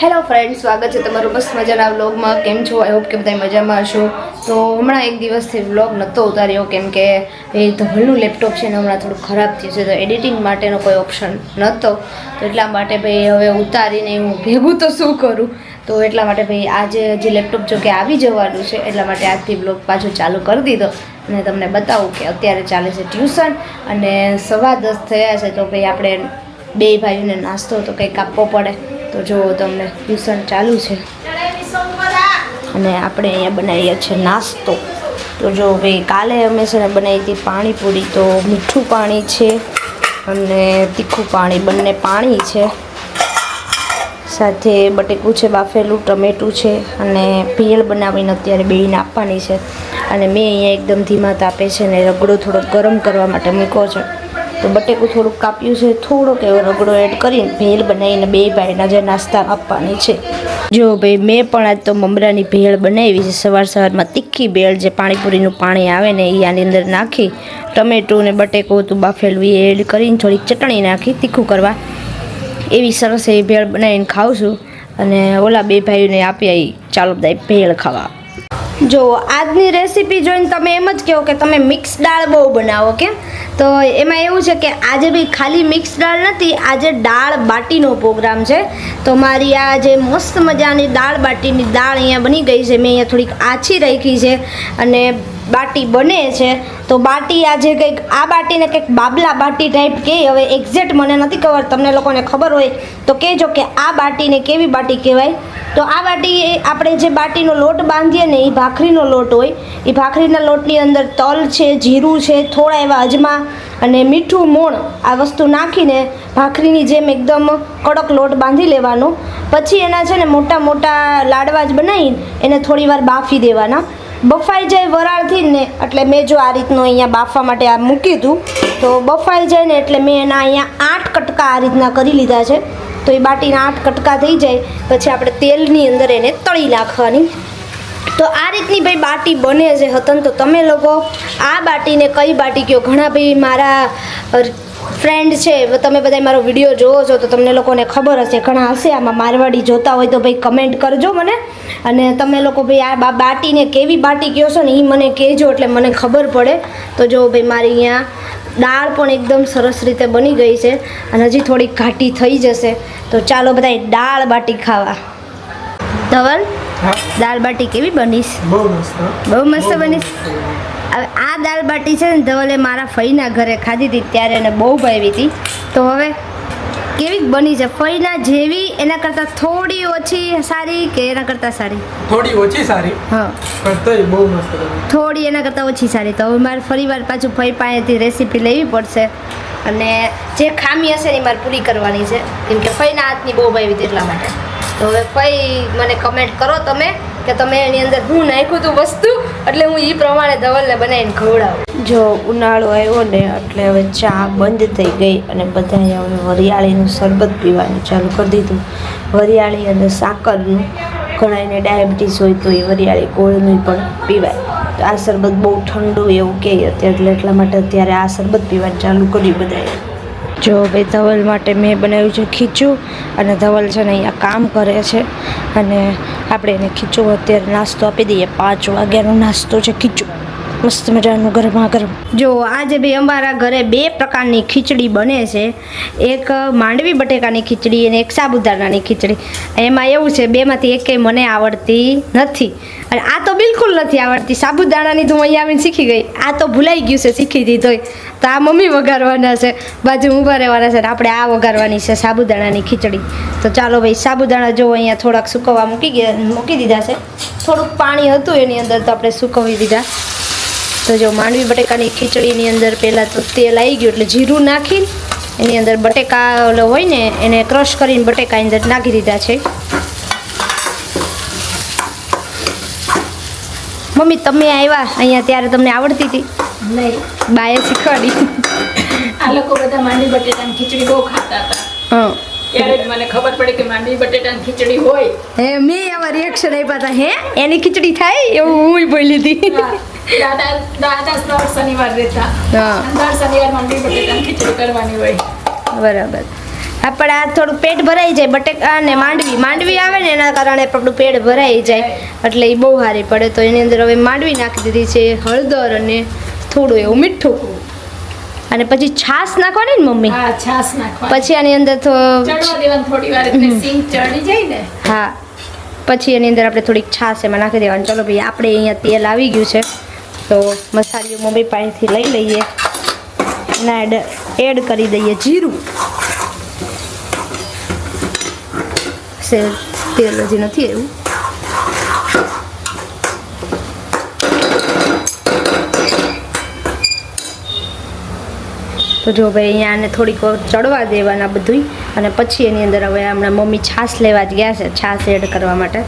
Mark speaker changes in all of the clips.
Speaker 1: Hello friend સ્વાગત છે તમારું બસ મજાના વ્લોગમાં. કેમ છો? આઈ હોપ કે બધા મજામાં હશો. તો હમણાં એક દિવસથી વ્લોગ નહોતો ઉતાર્યો, કેમ કે એ ધવલનું લેપટોપ છે ને હમણાં થોડું ખરાબ થયું છે, તો એડિટિંગ માટેનો કોઈ ઓપ્શન નહોતો તો એટલા માટે ભાઈ હવે ઉતારીને હું ભેગું તો શું કરું? તો એટલા માટે ભાઈ આજે જે લેપટોપ જો કે આવી જવાનું છે, એટલા માટે આજથી બ્લોગ પાછો ચાલુ કરી દીધો અને તમને બતાવું કે અત્યારે ચાલે છે ટ્યુશન અને સવા દસ થયા છે, તો ભાઈ આપણે બે ભાઈઓને નાસ્તો તો કંઈક આપવો પડે. તો જો તમને ટ્યુશન ચાલુ છે. અને આપણે અહીંયા બનાવીએ છીએ નાસ્તો. તો જો ભાઈ કાલે અમે છે ને બનાવી હતી પાણીપુરી, તો મીઠું પાણી છે અને તીખું પાણી, બંને પાણી છે. સાથે બટેકું છે, બાફેલું, ટમેટું છે અને ભેળ બનાવીને અત્યારે બેયને આપવાની છે. અને મેં અહીંયા એકદમ ધીમા તાપે છે ને રગડો થોડો ગરમ કરવા માટે મૂક્યો છે. તો બટેકું થોડુંક કાપ્યું છે, થોડોક એવો રગડો એડ કરીને ભેળ બનાવીને બે ભાઈના જે નાસ્તા આપવાની છે. જો ભાઈ, મેં પણ આજ તો મમરાની ભેળ બનાવી છે. સવાર સવારમાં તીખી ભેળ જે પાણીપુરીનું પાણી આવે ને એ આની અંદર નાખી, ટમેટું ને બટેકું હતું બાફેલું એ એડ કરીને થોડીક ચટણી નાખી, તીખું કરવા. એવી સરસ એવી ભેળ બનાવીને ખાઉં છું અને ઓલા બે ભાઈઓને આપી આવી ચાલો બધા ભેળ ખાવા. જો, આજની રેસીપી જોઈને તમે એમ જ કહો કે તમે મિક્સ દાળ બહુ બનાવો કેમ? તો એમાં એવું છે કે આજે બી ખાલી મિક્સ દાળ નથી, આજે દાળ બાટીનો પ્રોગ્રામ છે. તો મારી આ જે મસ્ત મજાની દાળ બાટીની દાળ અહીંયા બની ગઈ છે, મેં અહીંયા થોડીક આછી રાખી છે. અને બાટી બને છે, તો બાટી આજે કંઈક આ બાટીને કંઈક બાબલા બાટી ટાઈપ કહે હવે એક્ઝેક્ટ મને નથી ખબર, તમને લોકોને ખબર હોય તો કહેજો કે આ બાટીને કેવી બાટી કહેવાય. તો આ બાટી આપણે જે બાટીનો લોટ બાંધીએ ને એ ભાખરીનો લોટ હોય. એ ભાખરીના લોટની અંદર તલ છે, જીરું છે, થોડા એવા અજમા અને મીઠું મોણ આ વસ્તુ નાખીને ભાખરીની જેમ એકદમ કડક લોટ બાંધી લેવાનો. પછી એના છે ને મોટા મોટા લાડવા જ બનાવીને એને થોડીવાર બાફી દેવાના. બફાઈ જાય વરાળથી ને એટલે મેં જો આ રીતનું અહીંયા બાફવા માટે આ મૂક્યું હતું તો બફાઈ જાય ને એટલે મેં એના અહીંયા આઠ કટકા આ રીતના કરી લીધા છે. તો એ બાટીના આઠ કટકા થઈ જાય, પછી આપણે તેલની અંદર એને તળી નાખવાની. તો આ રીતની ભાઈ બાટી બને છે હતન, તો તમે લોકો આ બાટીને કઈ બાટી કહો? ઘણા ભાઈ મારા ફ્રેન્ડ છે તમે બધા મારો વીડિયો જોવો છો તો તમને લોકોને ખબર હશે ઘણા હશે આમાં મારવાડી જોતા હોય તો ભાઈ કમેન્ટ કરજો મને. અને તમે લોકો ભાઈ આ બાટીને કેવી બાટી કહો છો ને એ મને કહેજો એટલે મને ખબર પડે. તો જો ભાઈ મારી અહીંયા દાળ પણ એકદમ સરસ રીતે બની ગઈ છે અને હજી થોડીક ઘાટી થઈ જશે. તો ચાલો બધા દાળ બાટી ખાવા. ધવલ દાળ બાટી કેવી બનીશ?
Speaker 2: બહુ મસ્ત.
Speaker 1: બહુ મસ્ત બનીશ? હવે આ દાળ બાટી છે ને ધવલે મારા ફઈના ઘરે ખાધી હતી ત્યારે એને બહુ ભાવી હતી. તો હવે કેવી બની છે? ફઈના જેવી એના કરતાં થોડી ઓછી સારી કે એના કરતાં સારી?
Speaker 2: થોડી ઓછી સારી.
Speaker 1: હા.
Speaker 2: બહુ મસ્ત
Speaker 1: થોડી એના કરતાં ઓછી સારી. તો હવે મારે ફરી વાર પાછું ફઈ પાસેથી રેસીપી લેવી પડશે. અને જે ખામી હશે એ મારે પૂરી કરવાની છે. કેમ કે ફઈના હાથની બહુ ભાવી હતી એટલા માટે. તો હવે ફઈ મને કમેન્ટ કરો તમે. કે તમે એની અંદર હું નાખ્યું હતું વસ્તુ, એટલે હું એ પ્રમાણે ધવલને બનાવીને ખવડાવું. જો ઉનાળો આવ્યો ને, એટલે હવે ચા બંધ થઈ ગઈ અને બધાએ હવે વરિયાળીનું શરબત પીવાનું ચાલુ કરી દીધું. વરિયાળી અને સાકરનું ઘણાને ડાયાબિટીસ હોય તો એ વરિયાળી ગોળનું પણ પીવાય. તો આ શરબત બહુ ઠંડુ એવું કહે એટલે એટલા માટે અત્યારે આ શરબત પીવાનું ચાલુ કર્યું બધાએ. જો ભાઈ ધવલ માટે મેં બનાવ્યું છે ખીચું અને ધવલ છે ને અહીંયા કામ કરે છે. અને આપણે એને ખીચું અત્યારે નાસ્તો આપી દઈએ. પાંચ વાગ્યાનો નાસ્તો છે ખીચું. મસ્ત મજાનું ગરમા ગરમ જો, આજે ભાઈ અમારા ઘરે બે પ્રકારની ખીચડી બને છે. એક માંડવી બટેકાની ખીચડી અને એક સાબુદાણાની ખીચડી. એમાં એવું છે, બેમાંથી એકેય મને આવડતી નથી. અને આ તો બિલકુલ નથી આવડતી. સાબુદાણાની તો હું અહીંયા આવીને શીખી ગઈ. આ તો ભૂલાઈ ગયું છે, શીખી દીધોય તો આ મમ્મી વઘારવાના છે. બાજુ ઊભા રહેવાના છે આપણે આ વઘારવાની છે સાબુદાણાની ખીચડી. તો ચાલો ભાઈ, સાબુદાણા જો અહીંયા થોડાક સુકવવા મૂકી ગયા, મૂકી દીધા છે. થોડુંક પાણી હતું એની અંદર તો આપણે સુકવી દીધા. તો જો માંડવી બટેકાની ખીચડીની અંદર પહેલાં તો તેલ આવી ગયું એટલે જીરું નાખીને એની અંદર બટેકા ઓલો હોય ને એને ક્રશ કરીને બટેકા અંદર નાખી દીધા છે. મમ્મી તમે આવ્યા અહીંયા ત્યારે તમને આવડતી હતી? બાએ શીખવાડી.
Speaker 3: આ લોકો બધા માંડવી બટેકાની ખીચડી બહુ ખાતા હતા.
Speaker 1: હા.
Speaker 3: ત્યારે જ મને ખબર પડી કે માંડવી બટેટાની ખીચડી હોય.
Speaker 1: હે મેં આવા રિએક્શન આપ્યા હતા હે? એની ખીચડી થાય એવું હું બોલી હતી
Speaker 3: દાદા દાદા દર શનિવાર રહેતા. દર શનિવાર માંડવી બટેટાની ખીચડી કરવાની હોય.
Speaker 1: બરાબર. આપણે આ થોડું પેટ ભરાઈ જાય બટેકા ને માંડવી. માંડવી આવે ને એના કારણે આપણું પેટ ભરાઈ જાય. એટલે એ બહુ સારી પડે. તો એની અંદર હવે માંડવી નાખી દીધી છે હળદર અને થોડું એવું મીઠું. અને પછી છાશ નાખવાની ને મમ્મી?
Speaker 3: હા છાશ નાખવા
Speaker 1: પછી આની અંદર તો
Speaker 3: ચડવા દેવાનું થોડી વાર એટલે સિંગ ચડી જાય ને.
Speaker 1: હા. પછી એની અંદર આપણે થોડીક છાશ એમાં નાખી દેવાની. ચલો ભાઈ આપણે અહીંયા તેલ આવી ગયું છે. તો મસાલીઓ મમ્મી પાસેથી લઈ લઈએ. એના એડ એડ કરી દઈએ. જીરું. સે તેલ હજી નથી એવું તો જો ભાઈ અહીંયા આને થોડીક ચડવા દેવાના બધું અને પછી એની અંદર હવે હમણાં મમ્મી છાશ લેવા જ ગયા છે, છાશ એડ કરવા માટે.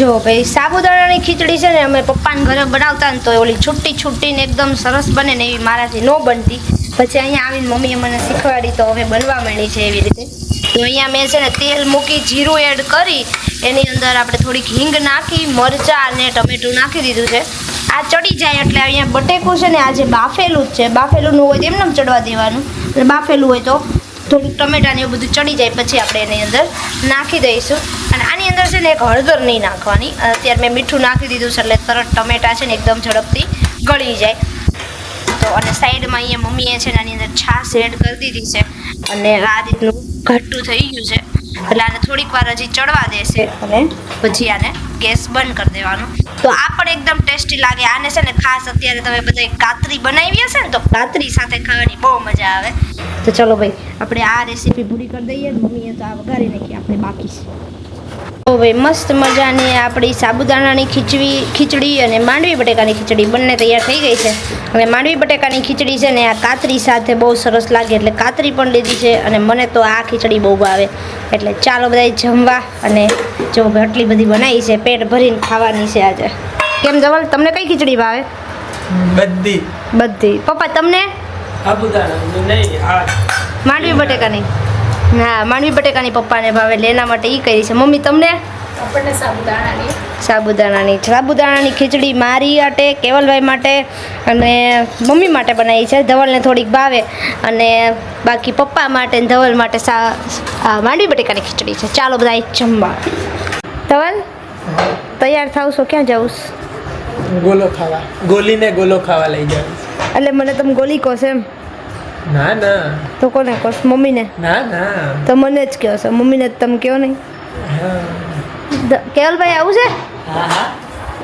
Speaker 1: જો ભાઈ, સાબુદાણાની ખીચડી છે ને અમે પપ્પાને ઘરે બનાવતા ને તો ઓલી છૂટી છૂટીને એકદમ સરસ બને ને એવી મારાથી ન બનતી. પછી અહીંયા આવીને મમ્મીએ મને શીખવાડી તો હવે બનવા માંડી છે એવી રીતે. તો અહીંયા મેં છે ને તેલ મૂકી, જીરું એડ કરી. એની અંદર આપણે થોડીક હિંગ નાખી, મરચાં અને ટમેટું નાખી દીધું છે. આ ચડી જાય એટલે અહીંયા બટેકું છે ને આજે બાફેલું જ છે બાફેલુંનું હોય તો એમને એમ ચડવા દેવાનું. અને બાફેલું હોય તો થોડુંક ટમેટા ને એવું બધું ચડી જાય, પછી આપણે એની અંદર નાખી દઈશું. અને આની અંદર છે ને એક હળદર નહીં નાખવાની. અત્યારે મેં મીઠું નાખી દીધું છે એટલે તરત ટમેટા છે ને એકદમ ઝડપથી ગળી જાય. તો અને સાઈડમાં અહીંયા મમ્મીએ છે ને આની અંદર છાશ એડ કરી દીધી છે. અને આ રીતનું ઘટ્ટું થઈ ગયું છે. એટલે આને થોડીક વાર હજી ચડવા દેશે. અને પછી આને ગેસ બંધ કરી દેવાનો. તો આ પણ એકદમ ટેસ્ટી લાગે. આને છે ને ખાસ અત્યારે તમે બધા કાતરી બનાવી હશે ને તો કાતરી સાથે ખાવાની બહુ મજા આવે. તો ચલો ભાઈ આપણે આ રેસીપી પૂરી કરી દઈએ મમ્મીએ તો આ વઘારી નાખી આપણે બાકી છે. ભાઈ મસ્ત મજાની આપણી સાબુદાણાની ખીચડી ખીચડી અને માંડવી બટેકાની ખીચડી બંને તૈયાર થઈ ગઈ છે. અને માંડવી બટેકાની ખીચડી છે ને આ કાતરી સાથે બહુ સરસ લાગે એટલે કાતરી પણ લીધી છે અને મને તો આ ખીચડી બહુ ભાવે. એટલે ચાલો બધા જમવા અને જો આટલી બધી બનાવી છે પેટ ભરીને ખાવાની છે આજે. કેમ જવલ તમને કઈ ખીચડી ભાવે?
Speaker 2: બધી.
Speaker 1: બધી. પપ્પા તમને?
Speaker 2: સાબુદાણા નહીં
Speaker 1: માંડવી બટેકાની. હા માંડવી બટેકાની પપ્પાને ભાવે એટલે એના માટે એ કરી છે. મમ્મી તમને?
Speaker 3: આપણને સાબુદાણાની.
Speaker 1: સાબુદાણાની. સાબુદાણાની ખીચડી મારી માટે કેવલભાઈ માટે અને મમ્મી માટે બનાવી છે. ધવલને થોડીક ભાવે અને બાકી પપ્પા માટે ને ધવલ માટે સા માંડવી બટેકાની ખીચડી છે. ચાલો બધા જમવા. ધવલ તૈયાર થાવ છો ક્યાં જવું
Speaker 2: ગોલો ખાવા. ગોલીને ગોલો ખાવા લઈ જાવ
Speaker 1: એટલે મને તમે ગોલી કહો છો એમ.
Speaker 2: ના ના.
Speaker 1: તો કોને કહો મમ્મીને?
Speaker 2: ના ના.
Speaker 1: તો મને જ કહો છો. મમ્મીને જ તમે કહો નહીં. કેવલભાઈ આવું છે?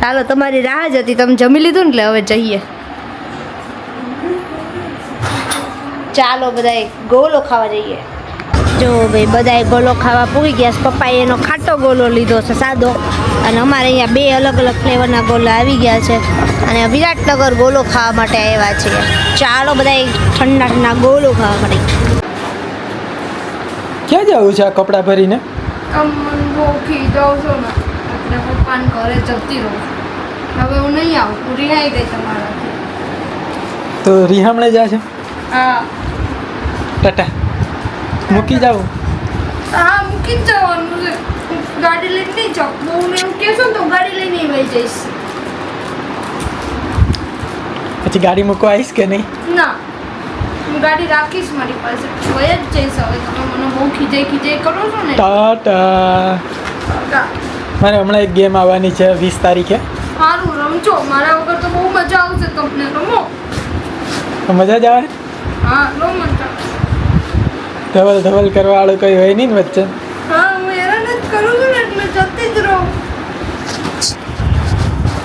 Speaker 1: ચાલો તમારી રાહ જ હતી. તમે જમી લીધું ને એટલે હવે જઈએ. ચાલો બધાય ગોલો ખાવા જઈએ. જો ભાઈ બધાય ગોલો ખાવા પૂરી ગયા છે. પપ્પાએ એનો ખાટો ગોલો લીધો છે સાદો. અને અમારે અહીંયા બે અલગ અલગ ફ્લેવરના ગોલા આવી ગયા છે. અને વિરાટનગર ગોલો ખાવા માટે આવ્યા છે. ચાલો બધાય ઠંડા ઠંડા ગોલો ખાવા માટે.
Speaker 2: ક્યાં જવું છે આ કપડાં ભરીને?
Speaker 1: ગોખી જાઉં છું ને એટલે પપ્પાને ઘરે જતી રહું હવે હું નહીં આવું હું રિહાઈ ગઈ તમારાથી.
Speaker 2: તો રિહામણે જાય છે?
Speaker 1: હા.
Speaker 2: ટાટા. મૂકી જાવ
Speaker 1: હા મૂકી જ જવાનું છે. ગાડી લઈને નહીં જાઉં બહુ ને એવું કહેશો તો ગાડી લઈને વહી જઈશ.
Speaker 2: પછી ગાડી મૂકવા આવીશ કે નહીં?
Speaker 1: ના. હું ગાડી રાખીશ મારી પાસે. વહી જ જઈશ હવે. તમે મને બહુ ખીજાઈ ખીજાઈ કરો છો ને.
Speaker 2: ટાટા મારે હમણાં એક ગેમ આવવાની છે વીસ તારીખે.
Speaker 1: સારું રમજો. મારા વગર તો બહુ મજા આવશે તમને. રમો.
Speaker 2: મજા જ આવે?
Speaker 1: હા મજા
Speaker 2: ધવલ ધવલ કરવા વાળું કઈ હોય નહીં વચ્ચે?
Speaker 1: હા હું હેરાન જ કરું છું એટલે જતી જ રહું.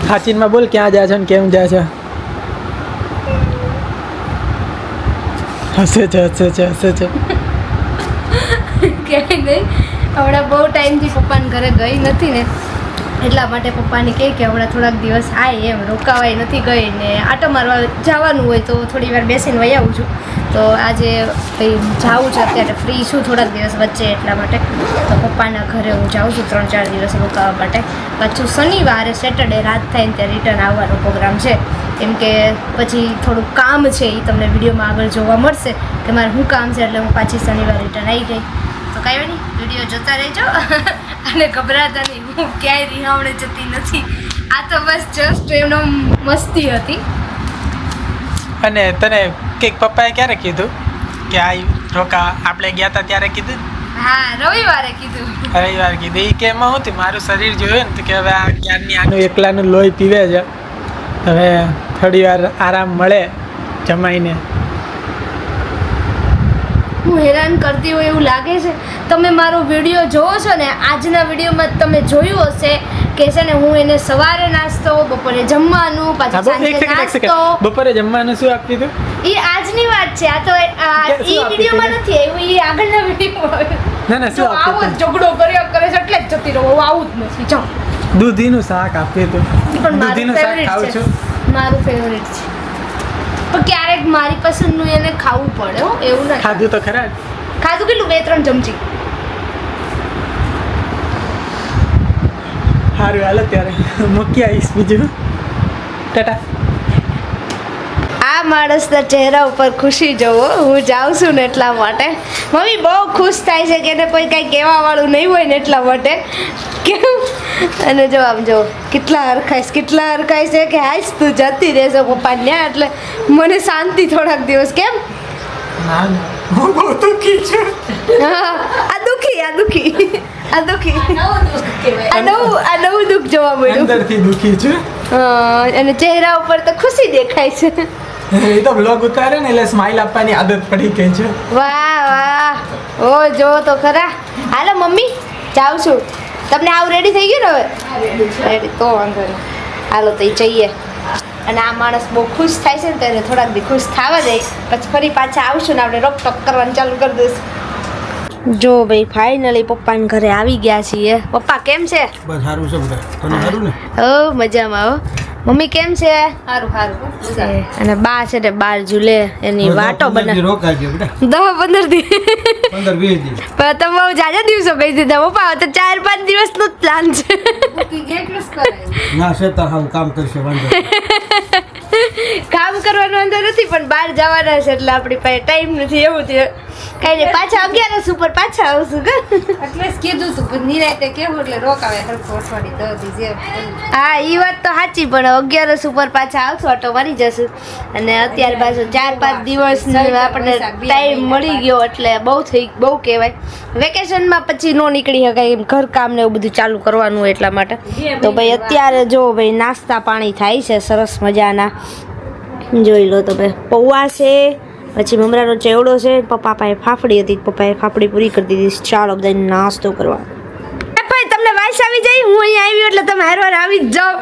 Speaker 2: ખાચીનમાં બોલ ક્યાં જાય છે ને કેમ જાય છે? હસે છે હસે છે હસે છે.
Speaker 1: ક્યાંય નહીં. હમણાં બહુ ટાઈમથી પપ્પાને ઘરે ગઈ નથી ને એટલા માટે પપ્પાને કહે કે હમણાં થોડાક દિવસ આય એમ રોકાવાય નથી ગઈ ને આટો મારવા જવાનું હોય તો થોડી વાર બેસીને વહી આવું છું. તો આજે ભાઈ જાઉં છું, અત્યારે ફ્રી છું થોડાક દિવસ વચ્ચે એટલા માટે. તો પપ્પાના ઘરે હું જાઉં છું ત્રણ ચાર દિવસ રોકાવા માટે. પાછું શનિવારે સેટરડે રાત થાય ને ત્યાં રિટર્ન આવવાનો પ્રોગ્રામ છે. કેમ કે પછી થોડુંક કામ છે એ તમને વિડીયોમાં આગળ જોવા મળશે કે મારે શું કામ છે એટલે હું પાછી શનિવાર રિટર્ન આવી ગઈ. તો કાંઈ નહીં, વીડિયો જોતા રહેજો. અને ગભરાતા નહીં, હું ક્યાંય રિહામણે જતી નથી. આ તો બસ જસ્ટ એમનો મસ્તી હતી.
Speaker 2: અને તને કંઈક પપ્પાએ ક્યારે કીધું? કે આ રોકા આપણે ગયા હતા ત્યારે કીધું?
Speaker 1: હા રવિવારે કીધું.
Speaker 2: રવિવારે કીધું. એ કે એમાં શું મારું શરીર જોયું ને તો કે હવે આ ક્યારની આનું એકલાનું લોહી પીવે છે. હવે થોડી વાર આરામ મળે જમાઈને.
Speaker 1: હું હેરાન કરતી હોય એવું લાગે છે? તમે મારો વીડિયો જોવો છો ને? આજના વિડીયોમાં તમે જોયું હશે કે છે ને હું એને સવારે નાસ્તો બપોરે જમવાનું પાછું સાંજે નાસ્તો.
Speaker 2: બપોરે જમવાનું શું આપતી તું
Speaker 1: એ આજની વાત છે. આ તો
Speaker 2: એ
Speaker 1: વિડીયોમાં નથી આવ્યું એ આગળના વિડીયોમાં
Speaker 2: ના ના શું
Speaker 1: આવો ઝઘડો કર્યો કરે છે એટલે જ જતી રહો. આવું જ નથી.
Speaker 2: જાઉં દૂધીનું શાક આપતી
Speaker 1: તું પણ મારું
Speaker 2: દૂધીનું શાક ખાઉં
Speaker 1: ફેવરિટ
Speaker 2: છું.
Speaker 1: છે. મારું ફેવરિટ છે. પણ ક્યારેક મારી પસંદનું એને ખાવું પડે હો. એવું નથી
Speaker 2: ખાધું તો ખરા
Speaker 1: ખાધું કેટલું? બે ત્રણ ચમચી.
Speaker 2: સારું હાલ ત્યારે. મૂકી આવીશ બીજું. ટાટા.
Speaker 1: આ માણસના ચહેરા ઉપર ખુશી જોવો. હું જાઉં છું ને એટલા માટે. મમ્મી બહુ ખુશ થાય છે કે એને કોઈ કાંઈ કહેવા વાળું નહીં હોય ને એટલા માટે. કેમ? અને જો આમ જો કેટલા હરખાઈશ કેટલા હરખાઈશ છે કે હાઈશ તું જતી રહેશે પપ્પા ન્યા એટલે મને શાંતિ થોડાક દિવસ કેમ?
Speaker 2: હા,
Speaker 1: આ દુખી આ દુખી. આ દુખી
Speaker 3: નવું દુઃખ દુખ
Speaker 1: આ નવું આ નવું દુઃખ જોવા મળ્યું
Speaker 2: અંદરથી દુખી છું
Speaker 1: હા, અને ચહેરા ઉપર તો ખુશી દેખાય છે
Speaker 2: એ તો બ્લોગ ઉતારે ને એટલે સ્માઈલ આપવાની આદત પડી ગઈ છે
Speaker 1: વાહ વાહ ઓ જો તો ખરા હાલો મમ્મી જાઉં છું તમને આવું રેડી થઈ ગયું ને હવે રેડી તો વાંધો નહીં હાલો તો એ જઈએ અને આ માણસ બહુ ખુશ થાય છે ને ત્યારે થોડાક દી ખુશ થવા દે પછી ફરી પાછા આવશું ને આપણે રોકટોક કરવાનું ચાલુ કરી દઈશું જો ભાઈ ફાઇનલી પપ્પાને ઘરે આવી ગયા છીએ. પપ્પા કેમ છે?
Speaker 4: બસ સારું છે બધા. તને સારું ને?
Speaker 1: હો મજામાં હો. મમ્મી કેમ છે?
Speaker 3: સારું સારું
Speaker 1: અને બા છે ને બાર ઝૂલે એની વાટો બના દસ પંદર દિવસ
Speaker 4: પંદર વીસ દી.
Speaker 1: પણ તમે બહુ જાજા દિવસો કહી દીધા પપ્પા તો ચાર પાંચ દિવસનો જ પ્લાન છે.
Speaker 4: ના છે તાર હું કામ કરશે વાંધો.
Speaker 1: કામ કરવાનો વાંધો નથી પણ બહાર જવાના છે એટલે આપણી પાસે ટાઈમ નથી એવું છે. કઈ નહીં પાછા અગિયારસ ઉપર પાછા આવશું કે?
Speaker 3: એટલે કીધું તું પણ નિરાતે કેવું એટલે રોકાવે હરખું અઠવાડી દી
Speaker 1: હા એ વાત તો સાચી પણ અગિયારસ ઉપર પાછા આવશું ઓટો મારી જશું. અને અત્યારે પાછું ચાર પાંચ દિવસ આપણને ટાઈમ મળી ગયો એટલે બહુ થઈ બહુ કહેવાય. વેકેશનમાં પછી નો નીકળી શકાય એમ ઘર કામ ને એવું બધું ચાલુ કરવાનું હોય એટલા માટે. તો ભાઈ અત્યારે જો ભાઈ નાસ્તા પાણી થાય છે સરસ મજાના. જોઈ લો તમે. પૌવા છે પછી મમરાનો ચેવડો છે પપ્પા પાસે ફાફડી હતી પપ્પાએ ફાફડી પૂરી કરી દીધી ચાલો બધા નાસ્તો કરવા. તમને વાઈસ આવી જાય? હું અહીંયા આવી એટલે તમે હારવાર આવી જ જાઓ.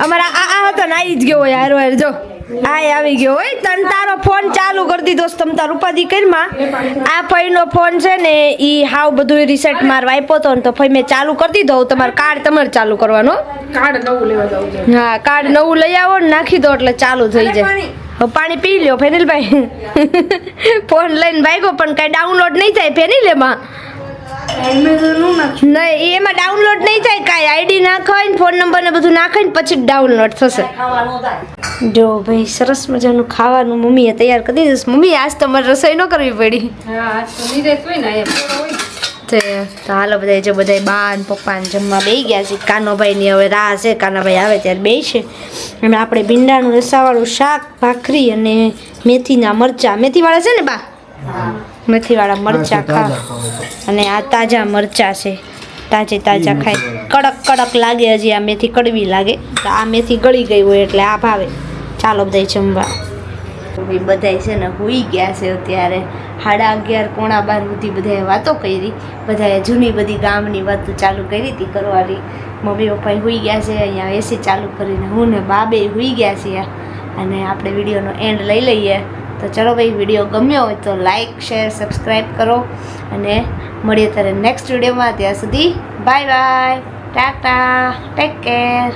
Speaker 1: અમારા આ આ હતો ને આવી જ ગયો હોય હારવાર હાર. જો. આ આવી ગયો હોય. તન તારો ફોન ચાલુ કરી દીધો છે. તમ તાર ઉપાધિ કરીમાં આ ફઈનો ફોન છે ને ઈ હાવ બધું રીસેટ મારવા આપ્યો હતો ને તો ફઈ મેં ચાલુ કરી દીધો. તમારે કાર્ડ તમારે ચાલુ કરવાનો.
Speaker 3: કાર્ડ નવું લેવા જવું છે.
Speaker 1: હા કાર્ડ નવું લઈ આવો ને નાખી દો એટલે ચાલુ થઈ જાય. હવે પાણી પી લ્યો ફેનિલભાઈ. ફોન લઈને ભાગ્યો પણ કાંઈ ડાઉનલોડ નહીં થાય ફેનિલેમાં નહીં એમાં ડાઉનલોડ નહીં થાય કાંઈ આઈડી નાખવાય ને ફોન નંબર ને બધું નાખાય ને પછી ડાઉનલોડ થશે. જો ભાઈ સરસ મજાનું ખાવાનું મમ્મીએ તૈયાર કરી દીધું મમ્મી આજ તમારે રસોઈ ન કરવી પડી.
Speaker 3: તો
Speaker 1: હાલો બધા જો બધા બા ને પપ્પા ને જમવા બે ગયા છે. કાનોભાઈ ની હવે રાહ છે. કાનાભાઈ આવે ત્યારે બે છે અને આપણે ભીંડાનું રસાવાળું શાક ભાખરી અને મેથીના મરચા. મેથીવાળા છે ને બા? મેથીવાળા મરચા ખા. અને આ તાજા મરચા છે. તાજે તાજા ખાય. કડક કડક લાગે હજી આ મેથી કડવી લાગે. તો આ મેથી ગળી ગઈ હોય એટલે આ ભાવે. ચાલો બધા જમવા. બધાય છે ને હોઈ ગયા છે અત્યારે. સાડા અગિયાર પોણા બાર સુધી બધાએ વાતો કરી. બધાએ જૂની બધી ગામની વાતો ચાલુ કરી હતી કરવાની. મમ્મી પપ્પાએ હોઈ ગયા છે અહીંયા એસી ચાલુ કરીને હું ને બાબે હોઈ ગયા છીએ. અને આપણે વિડીયોનો એન્ડ લઈ લઈએ. તો ચલો ભાઈ વીડિયો ગમ્યો હોય તો લાઇક શેર સબસ્ક્રાઈબ કરો અને મળીએ ત્યારે નેક્સ્ટ વિડીયોમાં ત્યાં સુધી bye bye tata take care